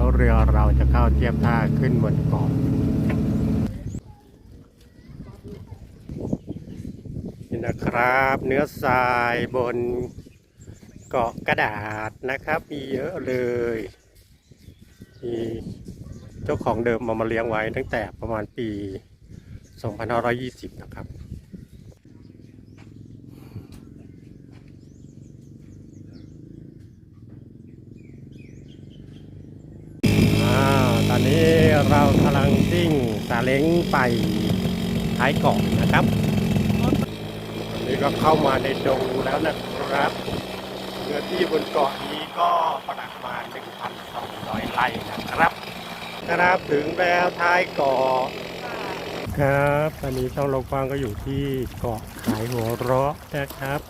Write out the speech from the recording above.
ดี๋ยวเรือเราจะเข้าเทียบท่าขึ้นบนเกาะนี่นะครับ เนื้อทรายบนเกาะกระดาษนะครับมีเยอะเลยมีเจ้าของเดิมเอามาเลี้ยงไว้ตั้งแต่ประมาณปี 2520 นะครับ อ่าตอนนี้ เรากำลังซิ่งซาเล้งไปท้ายเกาะนะครับตอนนี้ก็เข้ามาในดงแล้วนะครับเนื้อที่บนเกาะนี้ก็ประมาณ1,200ไร่นะครับ ครับถึงแล้วท้ายเกาะครับ ตอนนี้ช่องโลกกว้างก็อยู่ที่เกาะขายหัวเราะนะครับ